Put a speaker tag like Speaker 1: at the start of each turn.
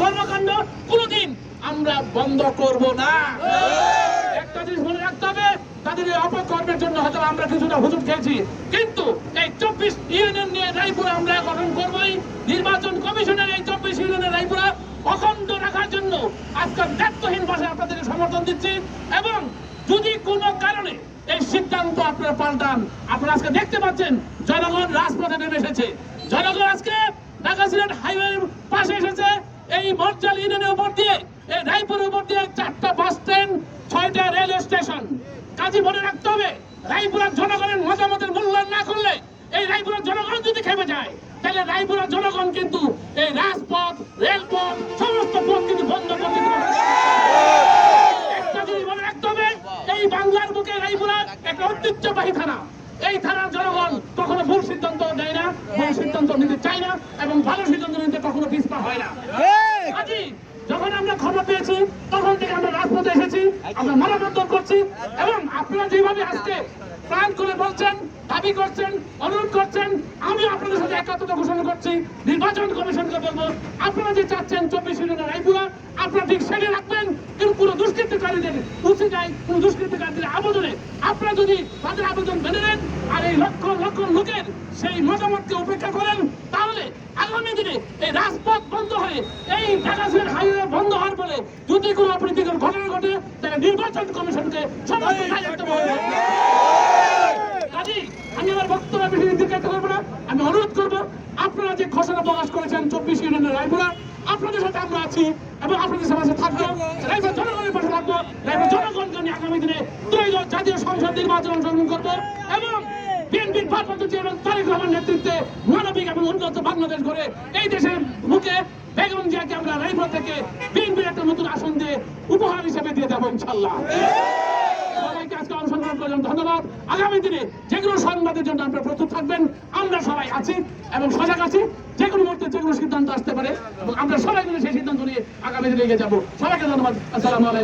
Speaker 1: কর্মকাণ্ড, কোনোদিন আমরা বন্ধ করব না। একটা জিনিস মনে রাখতে হবে, তাদের এই অপকর্মের জন্য হয়তো আমরা কিছুটা হুজুর খেয়েছি। কিন্তু এই চব্বিশ ইউনিয়ন নিয়ে রায়পুরা আমরা গঠন করবোই। নির্বাচন কমিশনের এই চব্বিশ ইউনিয়নের রায়পুরা অখণ্ড রাখার জন্য আজকাল দায়িত্বহীন ভাষায় আপনাদেরকে সমর্থন দিচ্ছি। এবং যদি কোনো কারণে এই সিদ্ধান্ত আপনারা পাল্টান, আপনারা আজকে দেখতে পাচ্ছেন, জনগণ রাজপথে নেমে এসেছে জনগণ আজকে ঢাকা সিলেট হাইওয়ের পাশে এসেছে এই মর্জাল ইউনিয়নের উপর দিয়ে। এই রায়পুরের উপর দিয়ে চারটা বাস স্ট্যান্ড ছয়টা রেল স্টেশন কাজী মনে রাখতে হবে, রায়পুরের জনগণের মতামতের মূল্যায়ন না করলে এই রায়পুরের জনগণ যদি খেপে যায়, তাহলে রায়পুরের জনগণ কিন্তু এই রাজপথ, রেলপথ, সমস্ত পথ কিন্তু বন্ধ করে দিতে পারে। একটা জিনিস মনে রাখতে হবে, এই বাংলার বুকে রায়পুরা একটা ঐতিহ্যবাহী থানা। এই থানার জনগণ কখনো ভুল সিদ্ধান্ত নেয় না, ভুল সিদ্ধান্ত নিতে চায় না এবং ভালো সিদ্ধান্ত নিতে কখনো পিছপা হয় না কাজী যখন আমরা খবর পেয়েছি, তখন থেকে আমরা রাজপথে এসেছি, আমরা মানববন্ধন করছি, এবং আপনারা যেভাবে আজকে প্রাণ করে বলছেন, দাবি করছেন, অনুরোধ করছেন আমি আপনাদের সাথে একাত্মতা ঘোষণা করছি, নির্বাচন কমিশনকে বলব, আপনারা যে চাচ্ছেন চব্বিশ ইউনিয়নের রায়পুরা, আপনারা ঠিক সেটা রাখবেন, কিন্তু কোনো দুষ্কৃতিকারীদের উঠে যায় কোনো দুষ্কৃতিকারীদের আবেদনে। আপনারা যদি তাদের আবেদন মেনে নেন এই লক্ষ লক্ষ লোকের সেই মতামতকে উপেক্ষা করেন তাহলে আগামী দিনে এই রাজপথ বন্ধ হয়ে এই ঢাকা সিলেট হাইওয়ে বন্ধ হওয়ার ফলে যদি কোনো অপ্রীতিকর ঘটনা ঘটে তাহলে নির্বাচন কমিশনকে সমস্ত দায়িত্ব হবে। কাজী আমি আমার বক্তব্য বেশি দীর্ঘায়িত করব না আমি অনুরোধ করব আপনারা যে ঘোষণা প্রকাশ করেছেন চব্বিশ ইউনিয়নের রায়পুরা আপনাদের সাথে আমরা আছি এবং আপনাদের সাথে থাকব। রায়পুর জনগণের পাশে থাকব। রায়পুর জনগণকে নিয়ে আগামী দিনে জাতীয় সংসদ নির্বাচন অংশগ্রহণ করব এবং বিএনপির ভারপ্রাপ্ত চেয়ারম্যান তারেক রহমান নেতৃত্বে মানবিক এবং উন্নত বাংলাদেশ গড়ে এই দেশের মুখে বেগম জিয়াকে আমরা রায়পুর থেকে বিএনপির একটা নতুন আসন দিয়ে উপহার হিসেবে দিয়ে দেবো ইনশাল্লাহ সবাইকে আজকে করার জন্য ধন্যবাদ। আগামী দিনে যেগুলো সংবাদের জন্য আপনারা প্রস্তুত থাকবেন। আমরা সবাই আছি এবং সজাগ আছি। যে কোনো মুহূর্তে যে কোনো সিদ্ধান্ত আসতে পারে এবং আমরা সবাই মিলে সেই সিদ্ধান্ত নিয়ে আগামী দিনে এগিয়ে যাব। সবাইকে ধন্যবাদ। আসসালামু আলাইকুম।